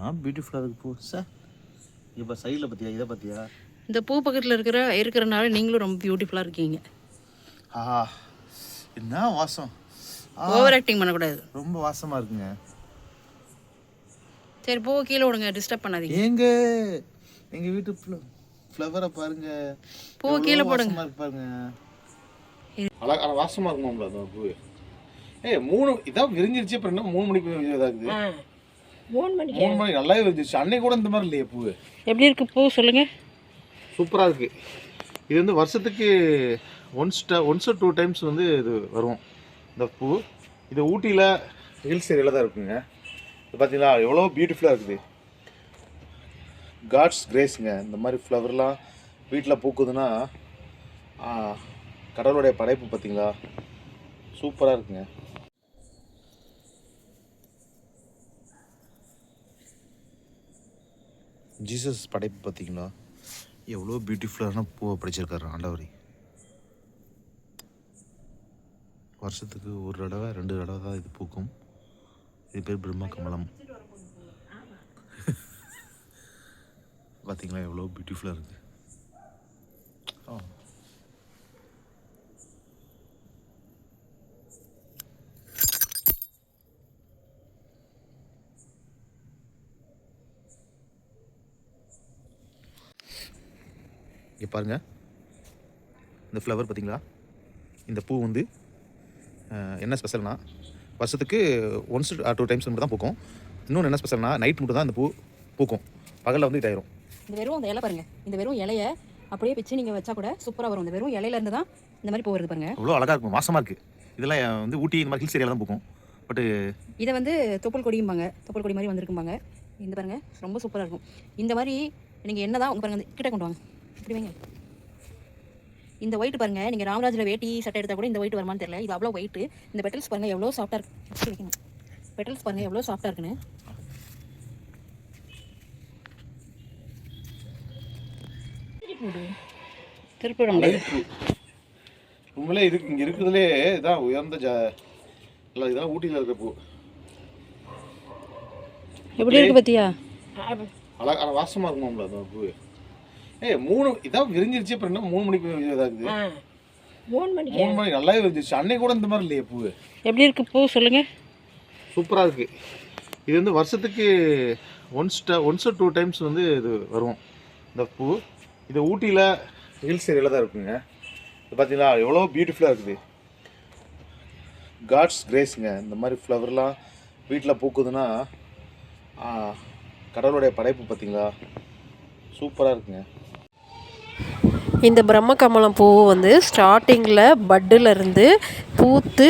ஆ பியூட்டிஃபுல்லாக இருக்கு பூ. சார் இப்போ சைடில் பார்த்தியா இதை பார்த்தியா இந்த பூ பக்கத்தில் இருக்கிற இருக்கிறனால நீங்களும் ரொம்ப பியூட்டிஃபுல்லாக இருக்கீங்க. ஆஹா என்ன வாசம்? ஆ ஓவர் ஆக்டிங் பண்ணக்கூடாது. ரொம்ப வாசமாக இருக்குங்க. சரி பூ கீழே விடுங்க டிஸ்டர்ப் பண்ணாதீங்க. ஏங்க எங்கள் வீட்டு ஃப்ளவரை பாருங்க. பூவை கீழே போடுங்க. பாருங்க. அழகா அழகா வாசமாக இருக்குமாம்ல அந்த பூ ஏய் மூணு இதான் விரிஞ்சிருச்சு அப்புறம் என்ன மூணு மணிக்கு இதாகுது மூணு மணிக்கு மூணு மணிக்கு நல்லாவே விரிஞ்சிருச்சு அன்னைக்கு கூட இந்த மாதிரி இல்லையே பூ. எப்படி இருக்கு பூ? சொல்லுங்க. சூப்பராக இருக்குது இது வந்து வருஷத்துக்கு ஒன்ஸ் ஒன்ஸ் டூ டைம்ஸ் வந்து இது வரும் இந்த பூ. இது ஊட்டியில் ஹில்ஸ் ஏரியாவில் தான் இருக்குங்க. இது பார்த்தீங்களா எவ்வளோ பியூட்டிஃபுல்லாக இருக்குது. காட்ஸ் கிரேஸுங்க இந்த மாதிரி ஃப்ளவர்லாம் வீட்டில் பூக்குதுன்னா கடவுளுடைய படைப்பு பார்த்தீங்களா சூப்பராக இருக்குங்க. ஜீசஸ் படைப்பு பார்த்தீங்களா? எவ்வளோ பியூட்டிஃபுல்லான பூவை படைச்சிருக்காரு ஆண்டவர். வருஷத்துக்கு ஒரு தடவை ரெண்டு தடவை தான் இது பூக்கும். இது பேர் பிரம்ம கமலம். பார்த்தீங்களா எவ்வளோ பியூட்டிஃபுல்லாக இருக்குது ஆ. இங்கே பாருங்கள் இந்த ஃப்ளவர் பார்த்தீங்களா இந்த பூ வந்து என்ன ஸ்பெஷல்னா வருஷத்துக்கு ஒன்ஸ் டூ டைம்ஸ் மட்டும் தான் பூக்கும். இன்னொன்று என்ன ஸ்பெஷல்னா நைட் மட்டும் தான் இந்த பூ பூக்கும். பகலில் வந்து இதாயிரும். இந்த வெறும் அந்த இலை பாருங்க. இந்த வெறும் இலைய அப்படியே பிச்சு நீங்கள் வச்சா கூட சூப்பராக வரும். இந்த வெறும் இலையில இருந்து தான் இந்த மாதிரி பூ வருது பாருங்க. அவ்வளோ அழகாக இருக்கும். வாசமாக இருக்குது இதெல்லாம் வந்து ஊட்டி இந்த மாதிரி ஹில்ஸ் ஏரியாவில் தான் பூக்கும். பட்டு இதை வந்து தொப்புள் கொடியும்பாங்க. தொப்புள் கொடி மாதிரி வந்திருக்கும்பாங்க. இந்த பாருங்க ரொம்ப சூப்பராக இருக்கும். இந்த மாதிரி நீங்கள் என்ன தான் உங்க பாருங்க இந்த கிட்ட கொண்டு வாங்க. இப்படி வைங்க. இந்த ஒயிட் பாருங்க நீங்க ராமராஜில் வேட்டி சட்டை எடுத்தா கூட இந்த ஒயிட் வருமான்னு தெரியல. இது அவ்வளோ ஒயிட் இந்த பெட்டல்ஸ் பாருங்க எவ்வளோ சாஃப்டாக இருக்கு. வைக்கணும். பெட்டல்ஸ் பாருங்க எவ்வளோ சாஃப்டாக இருக்குன்னு. திருப்பி உண்மையிலே இருக்கு இங்கே இருக்கிறதுலே இதான் உயர்ந்த ஜா இல்லை இதெல்லாம் ஊட்டியில் இருக்கிற பூ. எப்படி இருக்கு பத்தியா? அழகா அழகா வாசமாக இருக்குமாம்ல அந்த பூ. ஏய் மூணு இதான் விரிஞ்சிருச்சு அப்புறம் என்ன மூணு மணிக்கு இதாகுது மூணு மணிக்கு? மூணு மணிக்கு நல்லாவே விரிஞ்சிருச்சு. அன்னைக்கு கூட இந்த மாதிரி இல்லையே பூ எப்படி இருக்கு பூ? சொல்லுங்க. சூப்பராக இருக்குது இது வந்து வருஷத்துக்கு ஒன்ஸ் ஒன்ஸ் டூ டைம்ஸ் வந்து இது வரும் இந்த பூ. இது ஊட்டியில் ஹில்ஸ் ஏரியாவில் தான் இருக்குங்க. இது பார்த்தீங்களா எவ்வளோ பியூட்டிஃபுல்லாக இருக்குது. காட்ஸ் கிரேஸுங்க இந்த மாதிரி ஃப்ளவர்லாம் வீட்டில் பூக்குதுன்னா கடவுளுடைய படைப்பு பார்த்தீங்களா சூப்பராக இருக்குங்க. இந்த பிரம்ம கமலம் பூ வந்து ஸ்டார்டிங்கில் பட்டுலேருந்து பூத்து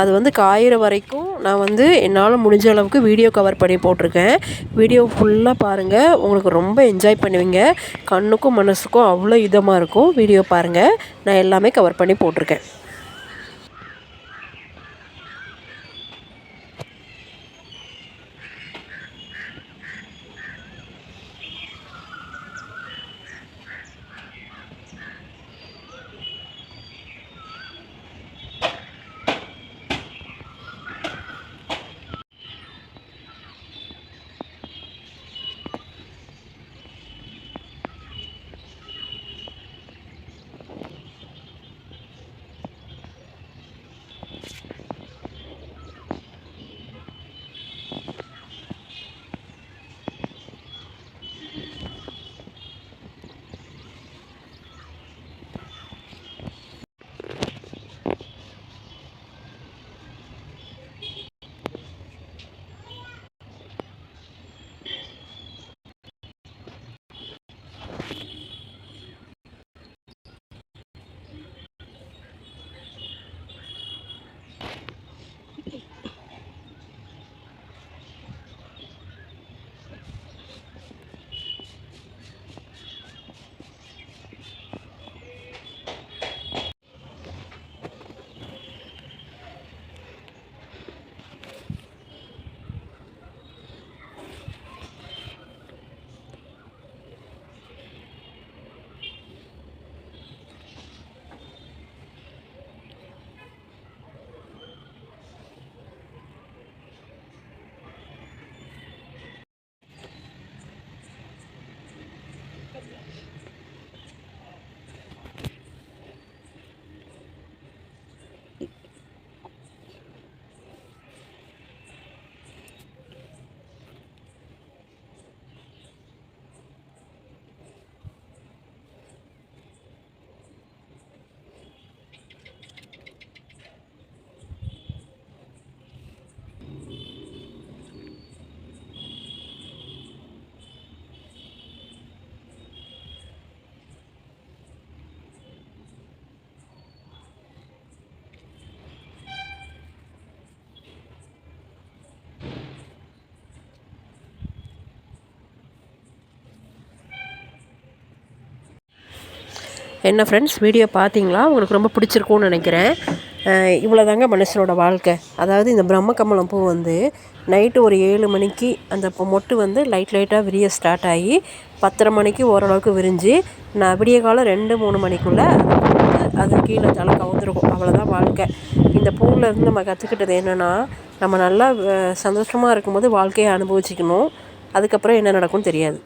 அது வந்து காயிற வரைக்கும் நான் வந்து என்னால் முடிஞ்ச அளவுக்கு வீடியோ கவர் பண்ணி போட்டிருக்கேன். வீடியோ ஃபுல்லாக பாருங்கள் உங்களுக்கு ரொம்ப என்ஜாய் பண்ணுவீங்க. கண்ணுக்கும் மனசுக்கும் அவ்வளோ இதமாக இருக்கும். வீடியோ பாருங்கள் நான் எல்லாமே கவர் பண்ணி போட்டிருக்கேன். என்ன ஃப்ரெண்ட்ஸ் வீடியோ பார்த்தீங்களா? உங்களுக்கு ரொம்ப பிடிச்சிருக்கும்னு நினைக்கிறேன். இவ்வளோ தாங்க மனுஷனோட வாழ்க்கை. அதாவது இந்த பிரம்ம கமலம் பூ வந்து நைட்டு ஒரு ஏழு மணிக்கு அந்த மொட்டு வந்து லைட் லைட்டாக விரிய ஸ்டார்ட் ஆகி பத்தரை மணிக்கு ஓரளவுக்கு விரிஞ்சு நான் விடிய காலம் ரெண்டு மூணு மணிக்குள்ளே அது கீழே தலை கவுந்துருக்கும் அவ்வளோதான் வாழ்க்கை. இந்த பூவிலேருந்து நம்ம கற்றுக்கிட்டது என்னென்னா நம்ம நல்லா சந்தோஷமாக இருக்கும்போது வாழ்க்கையை அனுபவிச்சுக்கணும். அதுக்கப்புறம் என்ன நடக்கும்னு தெரியாது.